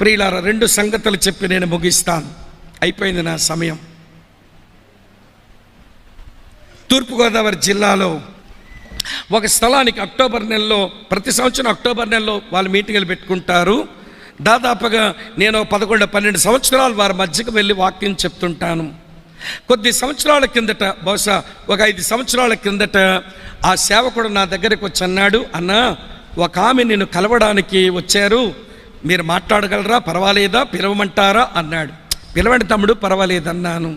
ప్రియులార రెండు సంగతులు చెప్పి నేను ముగిస్తాను. అయిపోయింది నా సమయం. తూర్పుగోదావరి జిల్లాలో ఒక స్థలానికి అక్టోబర్ నెలలో ప్రతి సంవత్సరం అక్టోబర్ నెలలో వాళ్ళు మీటింగులు పెట్టుకుంటారు. దాదాపుగా నేను పదకొండు పన్నెండు సంవత్సరాలు వారి మధ్యకు వెళ్ళి వాక్యం చెప్తుంటాను. కొద్ది సంవత్సరాల కిందట బహుశా ఒక ఐదు సంవత్సరాల కిందట ఆ సేవకుడు నా దగ్గరకు వచ్చి అన్నాడు అన్న ఒక ఆమె నేను కలవడానికి వచ్చారు. మీరు మాట్లాడగలరా? పర్వాలేదా? పిలవమంటారా? అన్నాడు. పిలవండి తమ్ముడు పర్వాలేదన్నాను.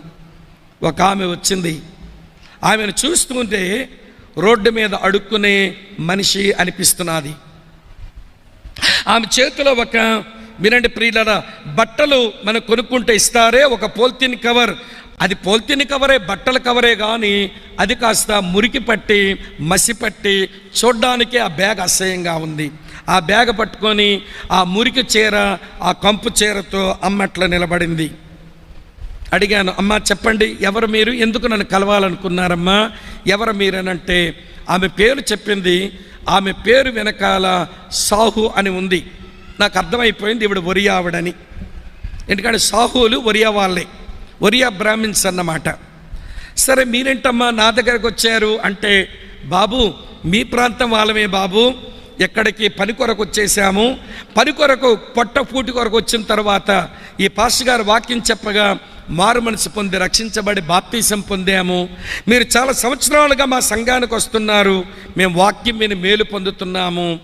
ఒక ఆమె వచ్చింది. ఆమెను చూస్తుంటే రోడ్డు మీద అడుక్కునే మనిషి అనిపిస్తున్నది. ఆమె చేతిలో ఒక వినండి ప్రియులరా బట్టలు మనం కొనుక్కుంటే ఇస్తారే ఒక పోల్తిన్ కవర్. అది పోల్తిన్ కవరే బట్టల కవరే కానీ అది కాస్త మురికి పట్టి మసి పట్టి చూడ్డానికి ఆ బ్యాగ్ అసహ్యంగా ఉంది. ఆ బ్యాగ్ పట్టుకొని ఆ మురికి చీర ఆ కంపు చీరతో అమ్మట్ల నిలబడింది. అడిగాను అమ్మా చెప్పండి ఎవరు మీరు? ఎందుకు నన్ను కలవాలనుకున్నారమ్మా? ఎవరు మీరనంటే? ఆమె పేరు చెప్పింది ఆమె పేరు వెనకాల సాహు అని ఉంది. నాకు అర్థమైపోయింది ఇవిడ ఒరియావిడని ఎందుకంటే సాహులు ఒరియా వాళ్ళే ఒరియా బ్రాహ్మిన్స్ అన్నమాట. సరే మీరేంటమ్మా నా దగ్గరకు వచ్చారు? అంటే బాబు మీ ప్రాంతం వాళ్ళమే బాబు ఎక్కడికి పని కొరకు వచ్చేసాము. పని కొరకు పొట్టపూటి కొరకు వచ్చిన తర్వాత ఈ పాస్టర్ గారు వాక్యం చెప్పగా మారు మనసు పొంది రక్షించబడి బాప్తీసం పొందాము. మీరు చాలా సంవత్సరాలుగా మా సంఘానికి వస్తున్నారు. మేము వాక్యం మీద మేలు పొందుతున్నాము.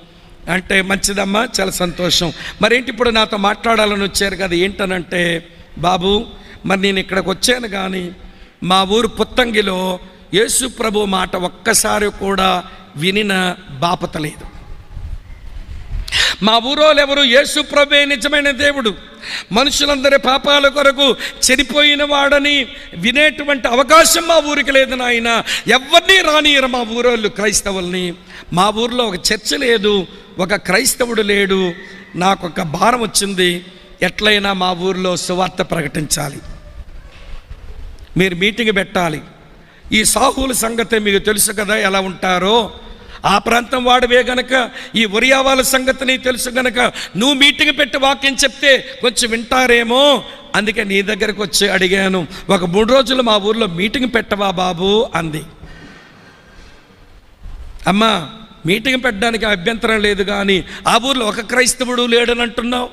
అంటే మంచిదమ్మా చాలా సంతోషం. మరేంటి ఇప్పుడు నాతో మాట్లాడాలని వచ్చారు కదా ఏంటనంటే బాబు మరి నేను ఇక్కడికి వచ్చాను కానీ మా ఊరు పుత్తంగిలో యేసు ప్రభు మాట ఒక్కసారి కూడా వినిన బాపత లేదు. మా ఊరోళ్ళు ఎవరు యేసు ప్రభే నిజమైన దేవుడు. మనుషులందరి పాపాల కొరకు చనిపోయిన వాడని వినేటువంటి అవకాశం మా ఊరికి లేదు నాయన. ఎవరిని రానియరు మా ఊరోళ్ళు క్రైస్తవుల్ని. మా ఊర్లో ఒక చర్చ లేదు ఒక క్రైస్తవుడు లేడు. నాకు ఒక భారం వచ్చింది ఎట్లయినా మా ఊర్లో సువార్త ప్రకటించాలి. మీరు మీటింగ్ పెట్టాలి. ఈ సాహుల సంగతి మీకు తెలుసు కదా ఎలా ఉంటారో? ఆ ప్రాంతం వాడివే గనక ఈ ఉరియావాల వాళ్ళ సంగతి నీకు తెలుసు గనక నువ్వు మీటింగ్ పెట్టి వాక్యం చెప్తే కొంచెం వింటారేమో? అందుకే నీ దగ్గరకు వచ్చి అడిగాను ఒక మూడు రోజులు మా ఊర్లో మీటింగ్ పెట్టవా బాబు? అంది. అమ్మా మీటింగ్ పెట్టడానికి అభ్యంతరం లేదు కానీ ఆ ఊర్లో ఒక క్రైస్తవుడు లేడని అంటున్నావు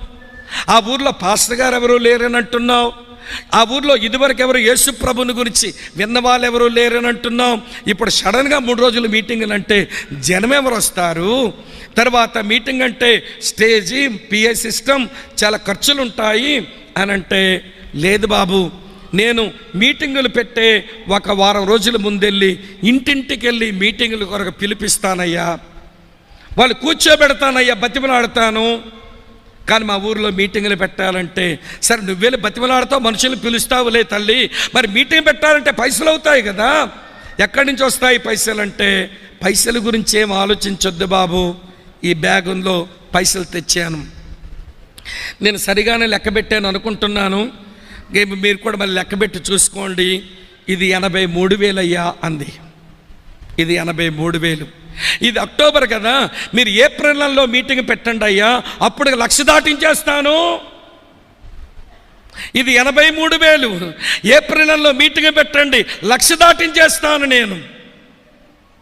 ఆ ఊర్లో పాస్టర్ గారు ఎవరు లేరని అంటున్నావు ఆ ఊర్లో ఇదివరకు ఎవరు యేసు ప్రభుని గురించి విన్న వాళ్ళు ఎవరు లేరని అంటున్నాం ఇప్పుడు సడన్గా మూడు రోజులు మీటింగులు అంటే జనం ఎవరు వస్తారు? తర్వాత మీటింగ్ అంటే స్టేజీ పిఏ సిస్టమ్ చాలా ఖర్చులు ఉంటాయి అని అంటే లేదు బాబు నేను మీటింగులు పెట్టే ఒక వారం రోజుల ముందెళ్ళి ఇంటింటికి వెళ్ళి మీటింగుల కొరకు పిలిపిస్తానయ్యా. వాళ్ళు కూర్చోబెడతానయ్యా బతిమలాడతాను. కానీ మా ఊర్లో మీటింగులు పెట్టాలంటే సరే నువ్వేళ్ళు బతిమలాడతావు మనుషులు పిలుస్తావులే తల్లి. మరి మీటింగ్ పెట్టాలంటే పైసలు అవుతాయి కదా. ఎక్కడి నుంచి వస్తాయి పైసలు అంటే పైసల గురించి ఏం ఆలోచించొద్దు బాబు. ఈ బ్యాగులో పైసలు తెచ్చాను. నేను సరిగానే లెక్క పెట్టాను అనుకుంటున్నాను. మీరు కూడా మళ్ళీ లెక్క పెట్టి చూసుకోండి. ఇది ఎనభై మూడు వేలయ్యా అంది. ఇది ఎనభై మూడు వేలు. ఇది అక్టోబర్ కదా. మీరు ఏప్రిల్ నెలలో మీటింగ్ పెట్టండి అయ్యా. అప్పుడు లక్ష దాటించేస్తాను. ఇది ఎనభై మూడు వేలు. ఏప్రిల్ నెలలో మీటింగ్ పెట్టండి. లక్ష దాటించేస్తాను నేను.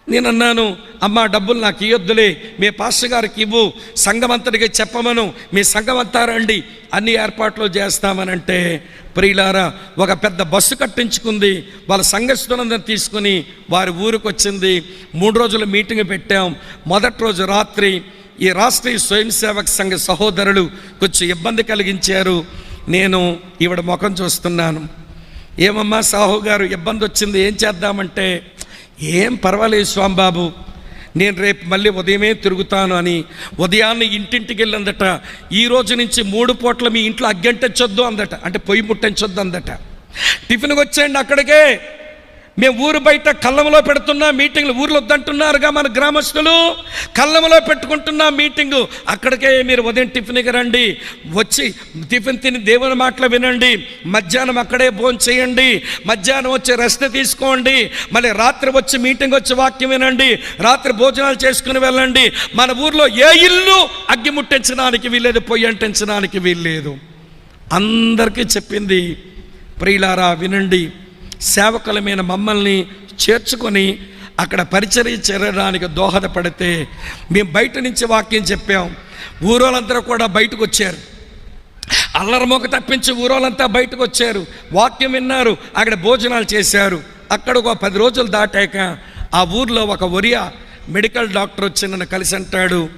నేను అన్నాను అమ్మా డబ్బులు నాకు ఇవ్వద్దులే మీ పాస్టర్ గారికి ఇవ్వు. సంఘమంతటికి చెప్పమను. మీ సంఘమంతా రండి. అన్ని ఏర్పాట్లు చేస్తామనంటే ప్రియులారా ఒక పెద్ద బస్సు కట్టించుకుంది. వాళ్ళ సంఘస్థులందరిని తీసుకుని వారి ఊరికి వచ్చింది మూడు రోజులు మీటింగ్ పెట్టాం. మొదటి రోజు రాత్రి ఈ రాష్ట్రీయ స్వయం సేవక సంఘ సహోదరులు కొంచెం ఇబ్బంది కలిగించారు. నేను ఈవిడ ముఖం చూస్తున్నాను. ఏమమ్మా సాహు గారు ఇబ్బంది వచ్చింది ఏం చేద్దామంటే ఏం పర్వాలేదు స్వాంబాబు నేను రేపు మళ్ళీ ఉదయమే తిరుగుతాను అని ఉదయాన్నే ఇంటింటికి వెళ్ళందట ఈ రోజు నుంచి మూడు పూట్ల మీ ఇంట్లో అగ్గంటొద్దు అందట. అంటే పొయ్యి ముట్టించొద్దు అందట. టిఫిన్కి వచ్చేయండి అక్కడికే. మేము ఊరు బయట కళ్ళంలో పెడుతున్నా మీటింగ్లు ఊర్లో వద్దంటున్నారుగా మన గ్రామస్తులు. కళ్ళంలో పెట్టుకుంటున్నా మీటింగు. అక్కడికే మీరు ఉదయం టిఫిన్కి రండి. వచ్చి టిఫిన్ తిని దేవుని మాటలు వినండి. మధ్యాహ్నం అక్కడే భోజనం చేయండి. మధ్యాహ్నం వచ్చి రెస్ట్ తీసుకోండి. మళ్ళీ రాత్రి వచ్చి మీటింగ్ వచ్చి వాక్యం వినండి. రాత్రి భోజనాలు చేసుకుని వెళ్ళండి. మన ఊర్లో ఏ ఇల్లు అగ్గి ముట్టించడానికి వీల్లేదు పొయ్యి అంటించడానికి వీల్లేదు. అందరికీ చెప్పింది ప్రియులారా వినండి. సేవకులమైన మమ్మల్ని చేర్చుకొని అక్కడ పరిచర్య చేరడానికి దోహదపడితే మేము బయట నుంచి వాక్యం చెప్పాం. ఊరోళ్ళందరూ కూడా బయటకు వచ్చారు. అల్లరమోక తప్పించి ఊరోళ్ళంతా బయటకు వచ్చారు. వాక్యం విన్నారు అక్కడ భోజనాలు చేశారు. అక్కడ ఒక పది రోజులు దాటాక ఆ ఊర్లో ఒక ఒరియా మెడికల్ డాక్టర్ వచ్చి నన్ను కలిసి అంటాడు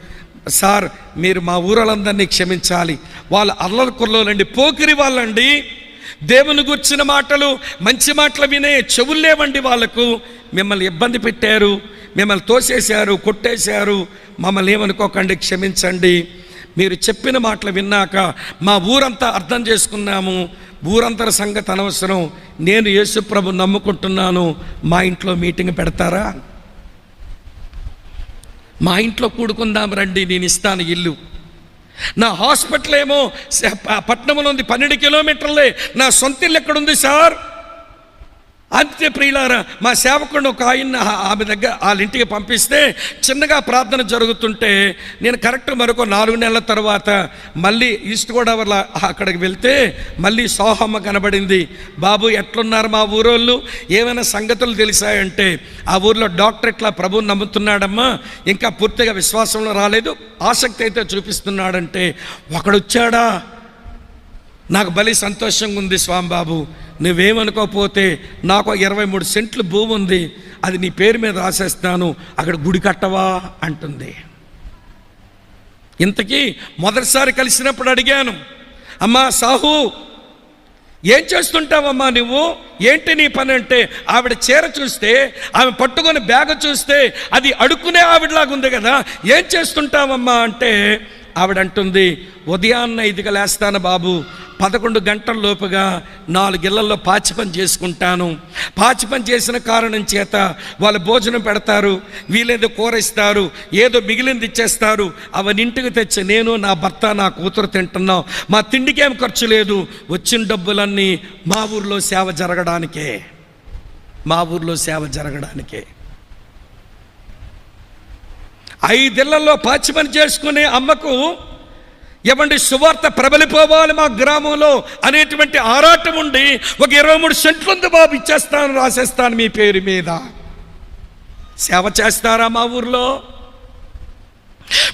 సార్ మీరు మా ఊరోళ్ళందరినీ క్షమించాలి. వాళ్ళ అల్లరి కుర్రోలండి పోకిరి వాళ్ళండి. దేవుని గుర్చిన మాటలు మంచి మాటలు వినే చెవులు లేవండి వాళ్ళకు. మిమ్మల్ని ఇబ్బంది పెట్టారు మిమ్మల్ని తోసేశారు కొట్టేశారు. మమ్మల్ని ఏమనుకోకండి క్షమించండి. మీరు చెప్పిన మాటలు విన్నాక మా ఊరంతా అర్థం చేసుకున్నాము. ఊరంతర సంగతి అనవసరం. నేను యేసుప్రభు నమ్ముకుంటున్నాను. మా ఇంట్లో మీటింగ్ పెడతారా? మా ఇంట్లో కూడుకుందాం రండి నేను ఇస్తాను ఇల్లు. నా హాస్పిటల్ ఏమో పట్టణంలో పట్నంలో ఉంది పన్నెండు కిలోమీటర్లే. నా సొంత ఇల్లు ఎక్కడుంది సార్? అంతే ప్రియులారా మా సేవకుడిని ఒక ఆయన ఆమె దగ్గర వాళ్ళ ఇంటికి పంపిస్తే చిన్నగా ప్రార్థన జరుగుతుంటే నేను కరెక్ట్ మరొక నాలుగు నెలల తర్వాత మళ్ళీ ఈస్ట్ గోదావరిలో అక్కడికి వెళ్తే మళ్ళీ సోహమ్మ కనబడింది. బాబు ఎట్లున్నారు మా ఊరోళ్ళు? ఏమైనా సంగతులు తెలిసాయంటే ఆ ఊర్లో డాక్టర్ ఇట్లా ప్రభువు నమ్ముతున్నాడమ్మా. ఇంకా పూర్తిగా విశ్వాసంలో రాలేదు. ఆసక్తి అయితే చూపిస్తున్నాడంటే ఒకడొచ్చాడా నాకు బలి సంతోషంగా ఉంది స్వామిబాబు నువ్వేమనుకోకపోతే నాకు ఇరవై మూడు సెంట్లు భూమి ఉంది అది నీ పేరు మీద రాసేస్తాను అక్కడ గుడి కట్టవా అంటుంది. ఇంతకీ మొదటిసారి కలిసినప్పుడు అడిగాను అమ్మా సాహు ఏం చేస్తుంటావమ్మా నువ్వు? ఏంటి నీ పని అంటే ఆవిడ చీర చూస్తే ఆమె పట్టుకొని బ్యాగ్ చూస్తే అది అడుక్కునే ఆవిడలాగా ఉంది కదా ఏం చేస్తుంటావమ్మా అంటే ఆవిడంటుంది ఉదయాన్న ఐదుగా లేస్తాను బాబు. పదకొండు గంటల లోపుగా నాలుగిళ్ళలో పాచి చేసుకుంటాను. పాచిపని చేసిన కారణం చేత వాళ్ళు భోజనం పెడతారు వీలేదో కూర ఇస్తారు ఏదో మిగిలింది ఇచ్చేస్తారు. అవన్నీ ఇంటికి తెచ్చి నేను నా భర్త నా కూతురు తింటున్నాం. మా తిండికి ఏం ఖర్చు లేదు. వచ్చిన డబ్బులన్నీ మా ఊర్లో సేవ జరగడానికే. మా ఊర్లో సేవ జరగడానికే. ఐదిళ్ళలో పాచిమని చేసుకునే అమ్మకు ఇవ్వండి సువార్త ప్రబలిపోవాలి మా గ్రామంలో అనేటువంటి ఆరాటం ఉండి ఒక ఇరవై మూడు సెంట్లు ఉంది బాబు ఇచ్చేస్తాను రాసేస్తాను మీ పేరు మీద. సేవ చేస్తారా మా ఊర్లో?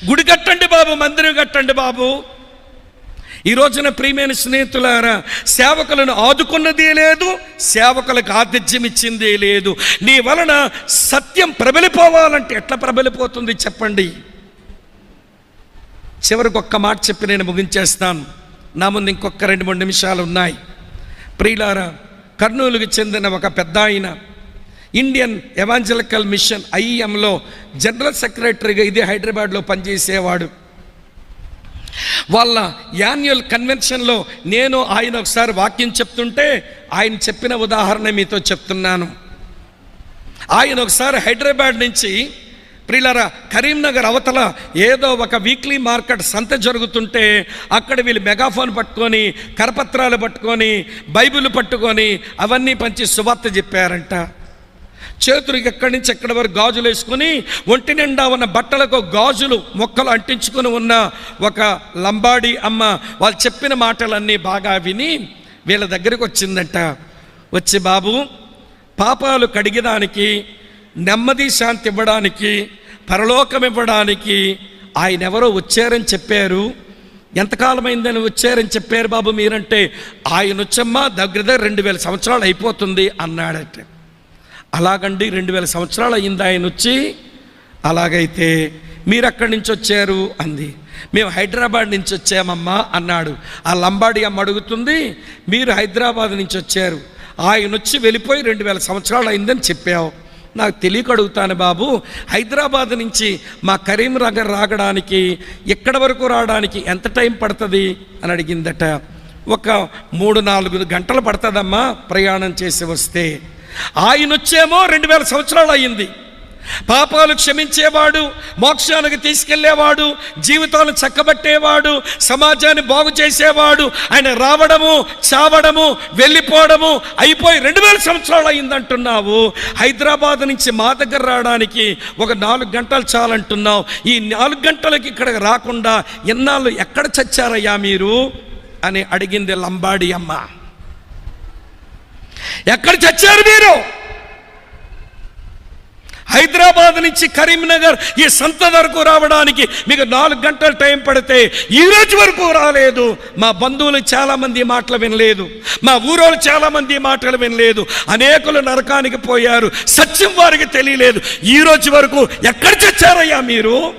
గుడి కట్టండి బాబు మందిరం కట్టండి బాబు. ఈ రోజున ప్రియమైన స్నేహితులారా సేవకులను ఆదుకున్నదే లేదు సేవకులకు ఆతిథ్యం ఇచ్చిందే లేదు. నీ వలన సత్యం ప్రబలిపోవాలంటే ఎట్లా ప్రబలిపోతుంది చెప్పండి? చివరికి ఒక్క మాట చెప్పి నేను ముగించేస్తాను. నా ముందు ఇంకొక రెండు మూడు నిమిషాలు ఉన్నాయి. ప్రియులారా కర్నూలుకు చెందిన ఒక పెద్ద ఆయన ఇండియన్ ఎవాంజలికల్ మిషన్ ఐఎంలో జనరల్ సెక్రటరీగా ఇది హైదరాబాద్లో పనిచేసేవాడు. వాళ్ళ యాన్యువల్ కన్వెన్షన్లో నేను ఆయన ఒకసారి వాక్యం చెప్తుంటే ఆయన చెప్పిన ఉదాహరణ మీతో చెప్తున్నాను. ఆయన ఒకసారి హైదరాబాద్ నుంచి ప్రిలరా కరీంనగర్ అవతల ఏదో ఒక వీక్లీ మార్కెట్ సంత జరుగుతుంటే అక్కడ వీళ్ళు మెగాఫోన్ పట్టుకొని కరపత్రాలు పట్టుకొని బైబిల్ పట్టుకొని అవన్నీ పంచి సువార్త చెప్పారంట. చేతులకు ఎక్కడి నుంచి ఎక్కడి వరకు గాజులు వేసుకొని ఒంటి నిండా ఉన్న బట్టలకు గాజులు మొక్కలు అంటించుకొని ఉన్న ఒక లంబాడి అమ్మ వాళ్ళు చెప్పిన మాటలన్నీ బాగా విని వీళ్ళ దగ్గరికి వచ్చిందంట. వచ్చి బాబు పాపాలు కడిగడానికి నెమ్మది శాంతి ఇవ్వడానికి పరలోకం ఇవ్వడానికి ఆయన ఎవరో వచ్చారని చెప్పారు. ఎంతకాలమైందని వచ్చారని చెప్పారు బాబు మీరంటే ఆయన వచ్చమ్మా దగ్గర దగ్గర రెండు వేల సంవత్సరాలు అయిపోతుంది అన్నాడట. అలాగండి రెండు వేల సంవత్సరాలు అయింది ఆయన వచ్చి అలాగైతే మీరు అక్కడి నుంచి వచ్చారు? అంది. మేము హైదరాబాద్ నుంచి వచ్చామమ్మా అన్నాడు. ఆ లంబాడి అమ్మ అడుగుతుంది మీరు హైదరాబాద్ నుంచి వచ్చారు. ఆయన వచ్చి వెళ్ళిపోయి రెండు వేల సంవత్సరాలు అయిందని చెప్పావు. నాకు తెలియక అడుగుతాను బాబు హైదరాబాద్ నుంచి మా కరీంనగర్ రాగడానికి ఎక్కడ వరకు రావడానికి ఎంత టైం పడుతుంది? అని అడిగిందట. ఒక మూడు నాలుగు గంటలు పడుతుందమ్మా ప్రయాణం చేసి వస్తే. ఆయన వచ్చేమో రెండు వేల సంవత్సరాలు అయ్యింది. పాపాలు క్షమించేవాడు మోక్షానికి తీసుకెళ్ళేవాడు జీవితాలు చక్కబట్టేవాడు సమాజాన్ని బాగు చేసేవాడు ఆయన రావడము చావడము వెళ్ళిపోవడము అయిపోయి రెండు వేల సంవత్సరాలు అయిందంటున్నావు హైదరాబాద్ నుంచి మా దగ్గర రావడానికి ఒక నాలుగు గంటలు చాలంటున్నావు. ఈ నాలుగు గంటలకి ఇక్కడికి రాకుండా ఎన్నాళ్ళు ఎక్కడ చచ్చారయ్యా మీరు? అని అడిగింది లంబాడి అమ్మ. ఎక్కడ చచ్చారు మీరు? హైదరాబాద్ నుంచి కరీంనగర్ ఈ సంత వరకు రావడానికి మీకు నాలుగు గంటలు టైం పడితే ఈ రోజు వరకు రాలేదు. మా బంధువులు చాలామంది మాటలు వినలేదు. మా ఊరోళ్ళు చాలామంది మాటలు వినలేదు. అనేకులు నరకానికి పోయారు. సత్యం వారికి తెలియలేదు. ఈ రోజు వరకు ఎక్కడ చచ్చారయ్యా మీరు?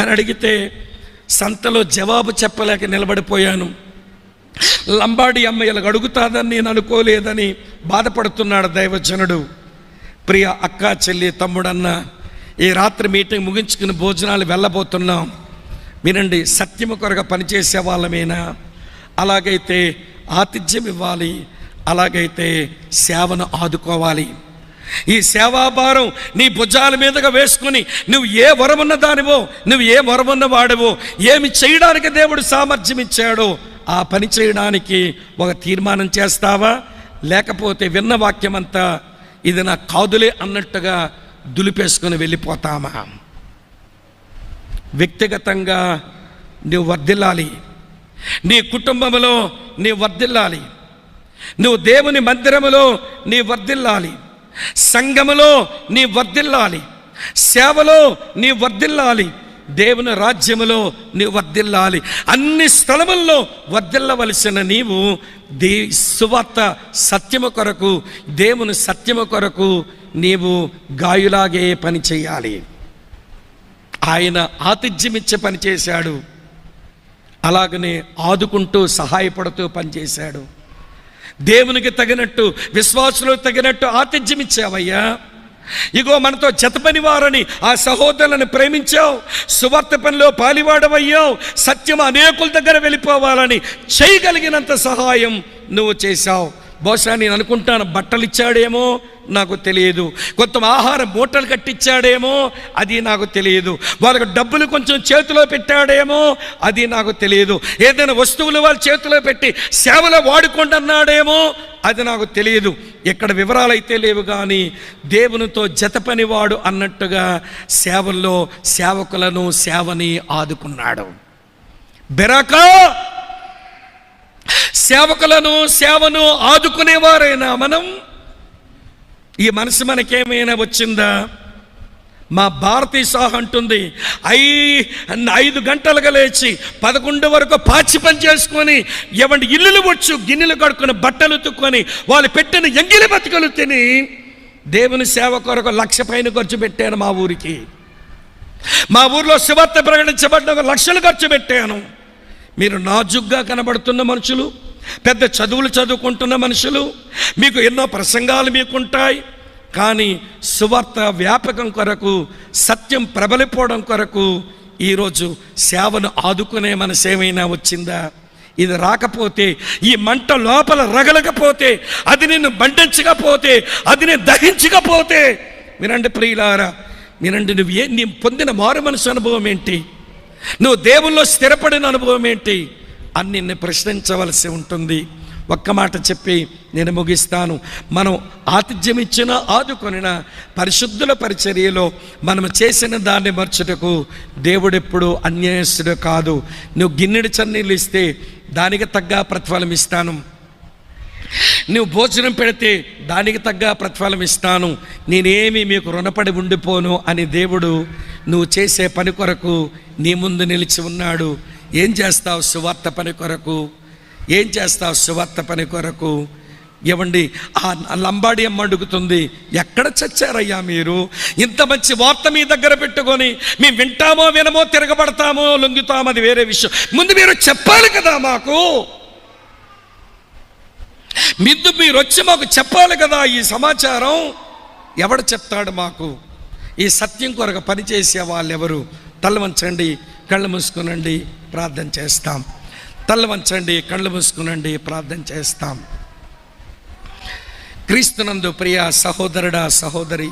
అని అడిగితే సంతలో జవాబు చెప్పలేక నిలబడిపోయాను. లంబాడి అమ్మాయిలకు అడుగుతాదని నేను అనుకోలేదని బాధపడుతున్నాడు దైవజనుడు. ప్రియ అక్క చెల్లి తమ్ముడన్న ఈ రాత్రి మీటింగ్ ముగించుకుని భోజనాలు వెళ్ళబోతున్నాం. వినండి సత్యము కొరగా పనిచేసే వాళ్ళమేనా? అలాగైతే ఆతిథ్యం ఇవ్వాలి అలాగైతే సేవను ఆదుకోవాలి. ఈ సేవాభారం నీ భుజాల మీదుగా వేసుకుని నువ్వు ఏ వరమున్న దానివో నువ్వు ఏ వరమున్న వాడివో ఏమి చేయడానికి దేవుడు సామర్థ్యం ఇచ్చాడో ఆ పని చేయడానికి ఒక తీర్మానం చేస్తావా? లేకపోతే విన్న వాక్యమంతా ఇది నా కాదులే అన్నట్టుగా దులిపేసుకొని వెళ్ళిపోతామా? వ్యక్తిగతంగా నువ్వు వర్ధిల్లాలి. నీ కుటుంబంలో నీ వర్ధిల్లాలి. నువ్వు దేవుని మందిరములో నీ వర్ధిల్లాలి. సంఘములో నీ వర్ధిల్లాలి. సేవలో నీ వర్ధిల్లాలి. దేవుని రాజ్యములో నీవు వర్దిల్లాలి అన్ని స్థలముల్లో వర్దిల్లవలసిన నీవు దే సువార్త సత్యము కొరకు దేవుని సత్యము కొరకు నీవు గాయులాగే పని చేయాలి. ఆయన ఆతిథ్యమిచ్చే పని చేశాడు. అలాగనే ఆదుకుంటూ సహాయపడుతూ పనిచేశాడు. దేవునికి తగినట్టు విశ్వాసులకు తగినట్టు ఆతిథ్యం ఇచ్చావయ్యా ఇగో మనతో జతపని వారని ఆ సహోదరులను ప్రేమించావు సువార్త పనిలో పాలివాడవయ్యావు సత్యం అనేకుల దగ్గర వెళ్ళిపోవాలని చేయగలిగినంత సహాయం నువ్వు చేశావు. బహుశా నేను అనుకుంటాను బట్టలు ఇచ్చాడేమో నాకు తెలియదు. కొంత ఆహార మూటలు కట్టించాడేమో అది నాకు తెలియదు. వాళ్ళకు డబ్బులు కొంచెం చేతిలో పెట్టాడేమో అది నాకు తెలియదు. ఏదైనా వస్తువులు వాళ్ళ చేతిలో పెట్టి సేవలో వాడుకోండి అన్నాడేమో అది నాకు తెలియదు. ఇక్కడ వివరాలు అయితే లేవు కానీ దేవునితో జతపనివాడు అన్నట్టుగా సేవల్లో సేవకులను సేవని ఆదుకున్నాడు. బెరకా సేవకులను సేవను ఆదుకునేవారైనా మనం? ఈ మనసు మనకేమైనా వచ్చిందా? మా భారతీ సాహ్ అంటుంది ఐ ఐదు గంటలుగా లేచి పదకొండు వరకు పాచి పని చేసుకొని ఎవండి ఇల్లులు వచ్చు గిన్నెలు కడుక్కొని బట్టలు ఉతుక్కొని వాళ్ళు పెట్టిన ఎంగిలి బతుకలు తిని దేవుని సేవ కొరకు లక్ష పైన ఖర్చు పెట్టాను మా ఊరికి. మా ఊర్లో శివార్త ప్రకటించబడిన ఒక లక్షలు ఖర్చు పెట్టాను. మీరు నాజుగ్గా కనబడుతున్న మనుషులు పెద్ద చదువులు చదువుకుంటున్న మనుషులు మీకు ఎన్నో ప్రసంగాలు మీకుంటాయి. కానీ సువార్త వ్యాపకం కొరకు సత్యం ప్రబలిపోవడం కొరకు ఈరోజు సేవను ఆదుకునే మనసు ఏమైనా వచ్చిందా? ఇది రాకపోతే ఈ మంట లోపల రగలకపోతే అది నిన్ను బండించకపోతే అది నేను దహించకపోతే వినండి ప్రియులారా వినండి నువ్వు ఏ నీ పొందిన మారు మనసు అనుభవం ఏంటి? నువ్వు దేవుల్లో స్థిరపడిన అనుభవం ఏంటి? అని నిన్ను ప్రశ్నించవలసి ఉంటుంది. ఒక్క మాట చెప్పి నేను ముగిస్తాను. మనం ఆతిథ్యం ఇచ్చిన ఆదుకొనిన పరిశుద్ధుల పరిచర్యలో మనం చేసిన దాన్ని మర్చుటకు దేవుడెప్పుడు అన్యాయస్తుడు కాదు. నువ్వు గిన్నెడు చన్నీళ్ళు ఇస్తే దానికి తగ్గ ప్రతిఫలం ఇస్తాను. నువ్వు భోజనం పెడితే దానికి తగ్గ ప్రతిఫలం ఇస్తాను. నేనేమి మీకు రుణపడి ఉండిపోను అని దేవుడు నువ్వు చేసే పని కొరకు నీ ముందు నిలిచి ఉన్నాడు. ఏం చేస్తావు సువార్త పని కొరకు? ఏం చేస్తావు సువార్త పని కొరకు? ఇవ్వండి ఆ లంబాడి అమ్మ అడుగుతుంది ఎక్కడ చచ్చారయ్యా మీరు? ఇంత మంచి వార్త మీ దగ్గర పెట్టుకొని మేము వింటామో వినమో తిరగబడతామో లొంగుతామో అది వేరే విషయం. ముందు మీరు చెప్పాలి కదా మాకు. మిద్దు మీరు వచ్చి మాకు చెప్పాలి కదా ఈ సమాచారం. ఎవడు చెప్తాడు మాకు? ఈ సత్యం కొరకు పనిచేసే వాళ్ళు ఎవరు తల వంచండి కళ్ళు మూసుకునండి ప్రార్థన చేస్తాం. తల వంచండి కళ్ళు మూసుకునండి ప్రార్థన చేస్తాం. క్రీస్తునందు ప్రియ సహోదరుడా సహోదరి.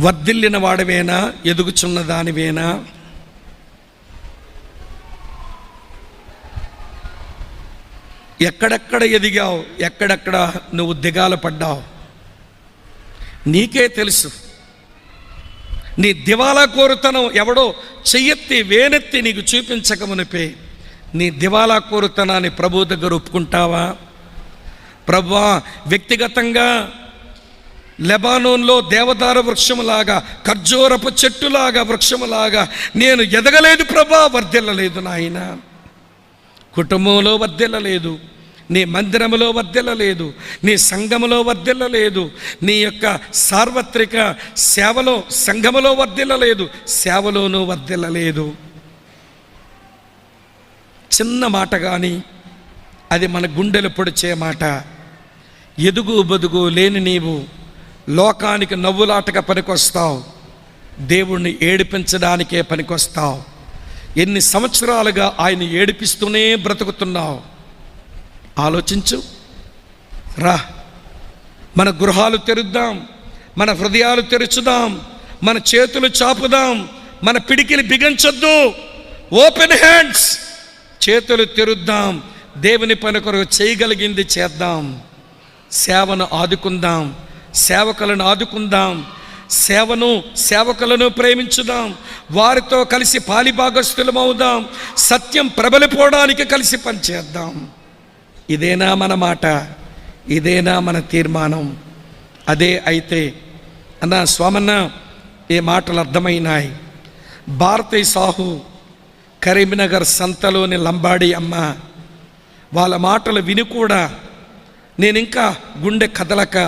వర్ధిల్లిన వాడివేనా? ఎదుగుచున్న దానివేనా? ఎక్కడెక్కడ ఎదిగావు? ఎక్కడెక్కడ నువ్వు దిగాల పడ్డావు? నీకే తెలుసు. నీ దివాలా కోరుతనం ఎవడో చెయ్యెత్తి వేనెత్తి నీకు చూపించకమునిపే నీ దివాలా కోరుతనాన్ని ప్రభు దగ్గర ఒప్పుకుంటావా? ప్రభా వ్యక్తిగతంగా లెబానోన్లో దేవదార వృక్షములాగా ఖర్జూరపు చెట్టులాగా వృక్షములాగా నేను ఎదగలేదు ప్రభా వర్ధిల్లలేదు నాయన. కుటుంబంలో వర్ధిల్లలేదు నీ మందిరములో వర్ధిల్లలేదు నీ సంఘములో వర్ధిల్లలేదు నీ యొక్క సార్వత్రిక సేవలో సంఘములో వర్ధిల్లలేదు సేవలోనూ వర్ధిల్లలేదు చిన్న మాట కానీ అది మన గుండెలు పొడిచే మాట. ఎదుగు బదుగు లేని నీవు లోకానికి నవ్వులాటగా పనికొస్తావు. దేవుణ్ణి ఏడిపించడానికే పనికొస్తావు. ఎన్ని సంవత్సరాలుగా ఆయన ఏడిపిస్తూనే బ్రతుకుతున్నావు? ఆలోచించు. రా. మన గృహాలు తెరుద్దాం. మన హృదయాలు తెరుచుదాం. మన చేతులు చాపుదాం. మన పిడికిలి బిగించొద్దు. ఓపెన్ హ్యాండ్స్ చేతులు తెరుద్దాం. దేవుని పని కొరకు చేయగలిగింది చేద్దాం. సేవను ఆదుకుందాం. సేవకులను ఆదుకుందాం. సేవను సేవకులను ప్రేమించుదాం. వారితో కలిసి పాలిభాగస్థులమవుదాం సత్యం ప్రబలిపోవడానికి కలిసి పనిచేద్దాం. ఇదేనా మన మాట? ఇదేనా మన తీర్మానం? అదే అయితే అన్న స్వామన్న ఈ మాటలు అర్థమైనాయి. భారతీ సాహు కరీంనగర్ సంతలోని లంబాడి అమ్మ వాళ్ళ మాటలు విని కూడా నేను ఇంకా గుండె కదలక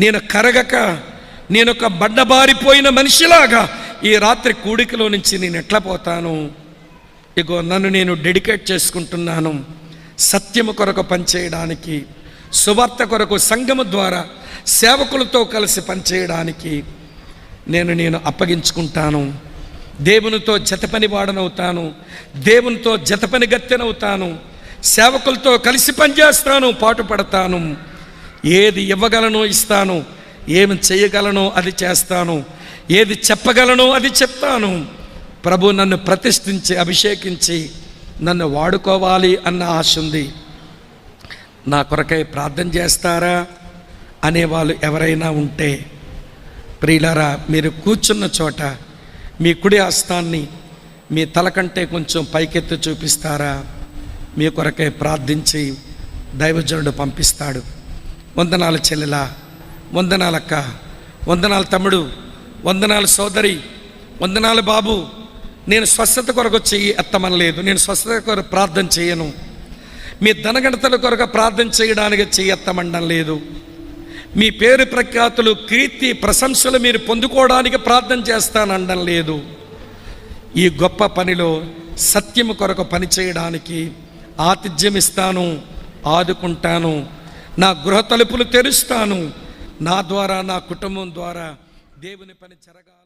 నేను కరగక నేను ఒక బండబారిపోయిన మనిషిలాగా ఈ రాత్రి కూడికలో నుంచి నేను ఎట్లా పోతాను? ఇగో నన్ను నేను డెడికేట్ చేసుకుంటున్నాను. సత్యము కొరకు పనిచేయడానికి సువార్త కొరకు సంఘము ద్వారా సేవకులతో కలిసి పనిచేయడానికి నేను నేను అప్పగించుకుంటాను. దేవునితో జతపని వాడనవుతాను. దేవునితో జతపని గత్తెనవుతాను. సేవకులతో కలిసి పనిచేస్తాను పాటుపడతాను. ఏది ఇవ్వగలను ఇస్తాను. ఏమి చేయగలనో అది చేస్తాను. ఏది చెప్పగలనో అది చెప్తాను. ప్రభు నన్ను ప్రతిష్ఠించి అభిషేకించి నన్ను వాడుకోవాలి అన్న ఆశ ఉంది. నా కొరకై ప్రార్థన చేస్తారా అనేవాళ్ళు ఎవరైనా ఉంటే ప్రియులారా మీరు కూర్చున్న చోట మీ కుడి హస్తాన్ని మీ తల కంటే కొంచెం పైకెత్తి చూపిస్తారా? మీ కొరకై ప్రార్థించి దైవజనుడు పంపిస్తాడు. వందనాలు చెల్లెలా వందనాలక్క. వందనాలు తమ్ముడు. వందనాలు సోదరి. వందనాలు బాబు. నేను స్వస్థత కొరకు చెయ్యి ఎత్తమనలేదు. నేను స్వస్థత కొరకు ప్రార్థన చేయను. మీ ధనగణతల కొరకు ప్రార్థన చేయడానికి చెయ్యి ఎత్తమండం లేదు. మీ పేరు ప్రఖ్యాతులు కీర్తి ప్రశంసలు మీరు పొందుకోవడానికి ప్రార్థన చేస్తానడం లేదు. ఈ గొప్ప పనిలో సత్యము కొరకు పని చేయడానికి ఆతిథ్యం ఇస్తాను ఆదుకుంటాను. నా గృహ తలుపులు తెరుస్తాను. నా ద్వారా నా కుటుంబం ద్వారా దేవుని పని జరగాలి.